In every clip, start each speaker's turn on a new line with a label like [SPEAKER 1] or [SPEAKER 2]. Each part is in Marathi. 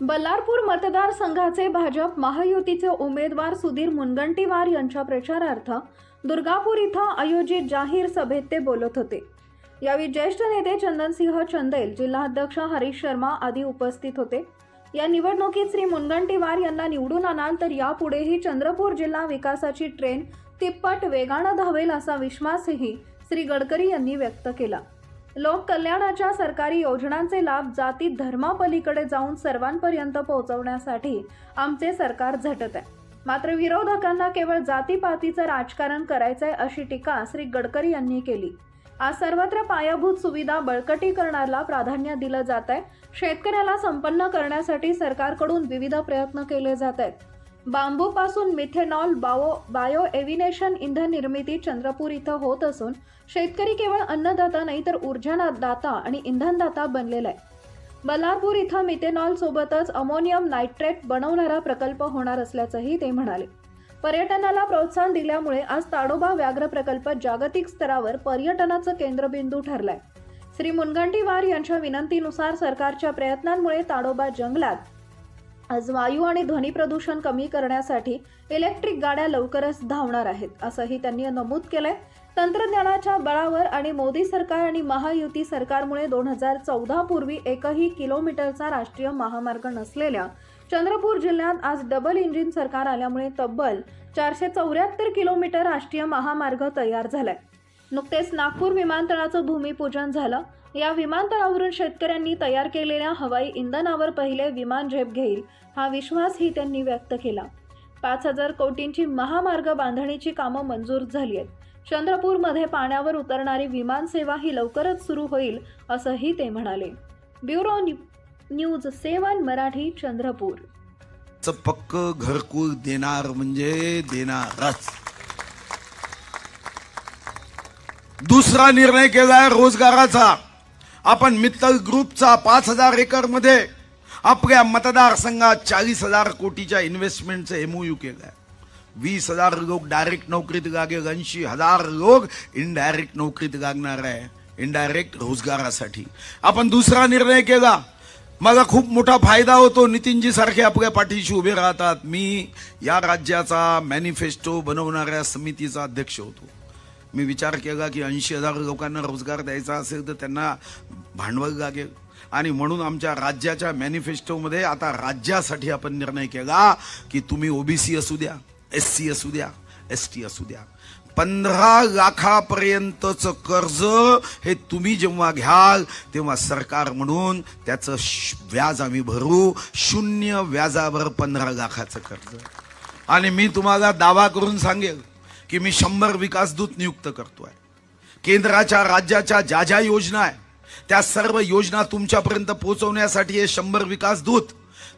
[SPEAKER 1] बल्लारपूर मतदारसंघाचे भाजप महायुतीचे उमेदवार सुधीर मुनगंटीवार यांच्या प्रचारार्थ दुर्गापूर इथं आयोजित जाहीर सभेत ते बोलत होते. यावेळी ज्येष्ठ नेते चंदनसिंह चंदेल जिल्हाध्यक्ष हरीश शर्मा आदी उपस्थित होते. या निवडणुकीत श्री मुनगंटीवार यांना निवडून आणाल तर यापुढेही चंद्रपूर जिल्हा विकासाची ट्रेन तिप्पट वेगानं धावेल असा विश्वासही श्री गडकरी यांनी व्यक्त केला. लोककल्याणाच्या सरकारी योजनांचे लाभ जाती धर्मापलीकडे जाऊन सर्वांपर्यंत पोहोचवण्यासाठी आमचे सरकार झटत आहे. मात्र विरोधकांना केवळ जातीपातीचं राजकारण करायचंय अशी टीका श्री गडकरी यांनी केली. आज सर्वत्र पायाभूत सुविधा बळकटीकरणाला प्राधान्य दिलं जात आहे शेतकऱ्याला संपन्न करण्यासाठी सरकारकडून विविध प्रयत्न केले जात आहेत. बांबूपासून मिथेनॉल बाओ बायो एव्हिनेशन इंधन निर्मिती चंद्रपूर इथं होत असून शेतकरी केवळ अन्नदाता नाही तर ऊर्जादाता आणि इंधनदाता बनलेला आहे. बल्लारपूर इथं मिथेनॉल सोबतच अमोनियम नायट्रेट बनवणारा प्रकल्प होणार असल्याचंही ते म्हणाले. पर्यटनाला प्रोत्साहन दिल्यामुळे आज ताडोबा व्याघ्र प्रकल्प जागतिक स्तरावर पर्यटनाचं केंद्रबिंदू ठरलाय. श्री मुनगंटीवार यांच्या विनंतीनुसार सरकारच्या प्रयत्नांमुळे ताडोबा जंगलात आज वायू आणि ध्वनी प्रदूषण कमी करण्यासाठी इलेक्ट्रिक गाड्या लवकरच धावणार आहेत असंही त्यांनी नमूद केलंय. तंत्रज्ञानाच्या बळावर आणि मोदी सरकार आणि महायुती सरकारमुळे दोन हजार चौदा पूर्वी एकही किलोमीटरचा राष्ट्रीय महामार्ग नसलेल्या चंद्रपूर जिल्ह्यात आज डबल इंजिन सरकार आल्यामुळे तब्बल चारशे चौऱ्याहत्तर किलोमीटर राष्ट्रीय महामार्ग तयार झालाय. नुकतेच नागपूर विमानतळाचं भूमिपूजन झालं. या विमानतळावरून शेतकऱ्यांनी तयार केलेल्या हवाई इंधनावर पहिले विमान झेप घेईल हा विश्वासही त्यांनी व्यक्त केला. पाच हजार कोटींची महामार्ग बांधणीची कामं मंजूर झाली आहेत. चंद्रपूरमध्ये पाण्यावर उतरणारी विमान सेवा ही लवकरच सुरू होईल असंही ते म्हणाले. Bureau new- news seven Marathi Chandrapur.
[SPEAKER 2] च पक्क घरकुल देणार म्हणजे देणारच. दुसरा निर्णय केलाय रोजगाराचा. आपण मित्तल ग्रुपचा पाच हजार एकरमध्ये आपल्या मतदारसंघात चाळीस हजार कोटीच्या इन्व्हेस्टमेंटचं एमओयू आहे वीस हजार लोक डायरेक्ट नोकरीत लागेल ऐंशी हजार लोक इनडायरेक्ट नोकरीत लागणार आहे. इनडायरेक्ट रोजगारासाठी. आपण दुसरा निर्णय केला. मला खूप मोठा फायदा होतो. नितीनजी सारखे आपल्या पाठीशी उभे राहतात. मी या राज्याचा मॅनिफेस्टो बनवणाऱ्या समितीचा अध्यक्ष होतो. मी विचार केला की ऐंशी हजार लोकांना रोजगार द्यायचा असेल तर त्यांना भांडवल लागेल. आणि म्हणून आमच्या राज्याच्या मॅनिफेस्टोमध्ये आता राज्यासाठी आपण निर्णय केला की तुम्ही ओबीसी असू द्या एस सी असू द्या एस टी असू द्या. पंधरा लाखापर्यंतचं कर्ज हे तुम्ही जेव्हा घ्याल तेव्हा सरकार म्हणून त्याचं श- व्याज आम्ही भरू. शून्य व्याजावर पंधरा लाखाचं कर्ज. आणि मी तुम्हाला दावा करून सांगेल की मी शंभर विकासदूत नियुक्त करतोय. केंद्राच्या राज्याच्या ज्या ज्या योजना आहे त्या सर्व योजना तुमच्यापर्यंत पोहोचवण्यासाठी हे शंभर विकास दूत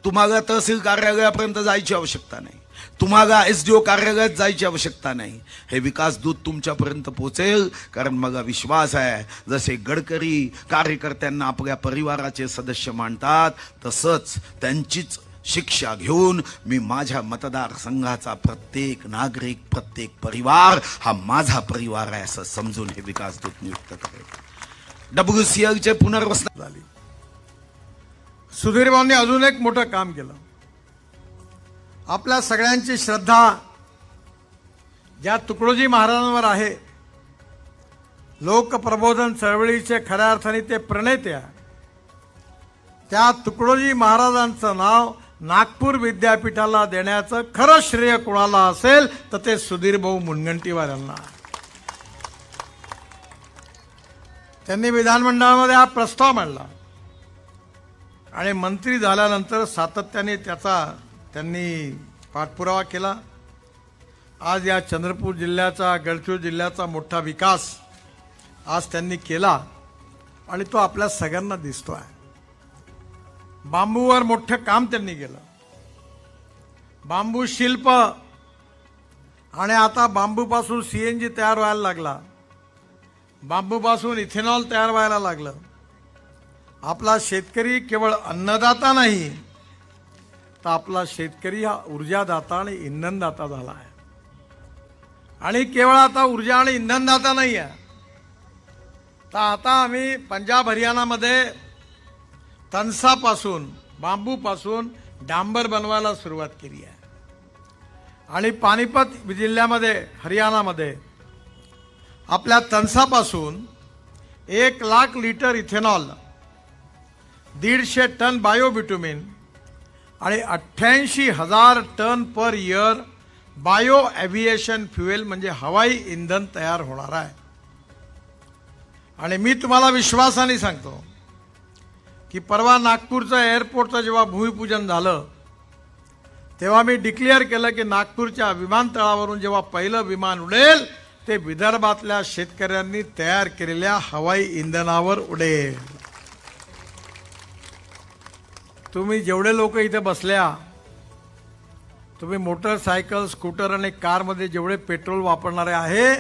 [SPEAKER 2] तुम्हाला तहसील कार्यालयापर्यंत जायची आवश्यकता नाही. तुम्हाला एस डी ओ कार्यालयात जायची आवश्यकता नाही. हे विकास दूत तुमच्यापर्यंत पोहोचेल कारण मला विश्वास आहे जसे गडकरी कार्यकर्त्यांना आपल्या परिवाराचे सदस्य मानतात तसंच त्यांचीच शिक्षा घेऊन मी माझ्या मतदारसंघाचा प्रत्येक नागरिक प्रत्येक परिवार हा माझा परिवार आहे असं समजून हे विकास दूत नियुक्त करेल डब्ल्यू सी एलचे पुनर्वसन
[SPEAKER 3] झाली. सुधीरभाऊंनी अजून एक मोठं काम केलं. आपल्या सगळ्यांची श्रद्धा ज्या तुकडोजी महाराजांवर आहे लोकप्रबोधन चळवळीचे खऱ्या अर्थाने ते प्रणेत्या त्या तुकडोजी महाराजांचं नाव नागपूर विद्यापीठाला देण्याचं खरं श्रेय कोणाला असेल तर ते सुधीर भाऊ मुनगंटीवार यांना त्यांनी विधानमंडळामध्ये हा प्रस्ताव मांडला. आणि मंत्री झाल्यानंतर सातत्याने त्याचा त्यांनी पाठपुरावा केला. आज या चंद्रपूर जिल्ह्याचा गडचिरोली जिल्ह्याचा मोठा विकास आज त्यांनी केला. आणि तो आपल्या सगळ्यांना दिसतो आहे बांबूवर मोठं काम त्यांनी केलं. बांबू शिल्प आणि आता बांबूपासून सी एन जी तयार व्हायला लागला. बांबूपासून इथेनॉल तयार व्हायला लागलं. आपला शेतकरी केवळ अन्नदाता नाही तर आपला शेतकरी हा ऊर्जादाता आणि इंधनदाता झाला आहे. आणि केवळ आता ऊर्जा आणि इंधनदाता नाही आहे. तर आता आम्ही पंजाब हरियाणामध्ये तनसापासून बांबूपासून डांबर बनवायला सुरुवात केली आहे. आणि पानिपत जिल्ह्यामध्ये हरियाणामध्ये आपल्या तणसापासून एक लाख लिटर इथेनॉल दीडशे टन बायोबिटुमिन आणि अठ्ठ्याऐंशी हजार tonne per year bio aviation fuel म्हणजे हवाई इंधन तयार होणार आहे. आणि मी तुम्हाला विश्वासाने सांगतो की परवा नागपूरचं एअरपोर्टचं जेव्हा भूमिपूजन झालं तेव्हा मी डिक्लेअर केलं की नागपूरच्या विमानतळावरून जेव्हा पहिलं विमान उडेल ते विदर्भातल्या शेतकऱ्यांनी तयार केलेल्या हवाई इंधनावर उडेल. तुम्ही जेवढे लोक इथे बसल्या तुम्ही मोटरसायकल स्कूटर आणि कारमध्ये जेवढे पेट्रोल वापरणारे आहे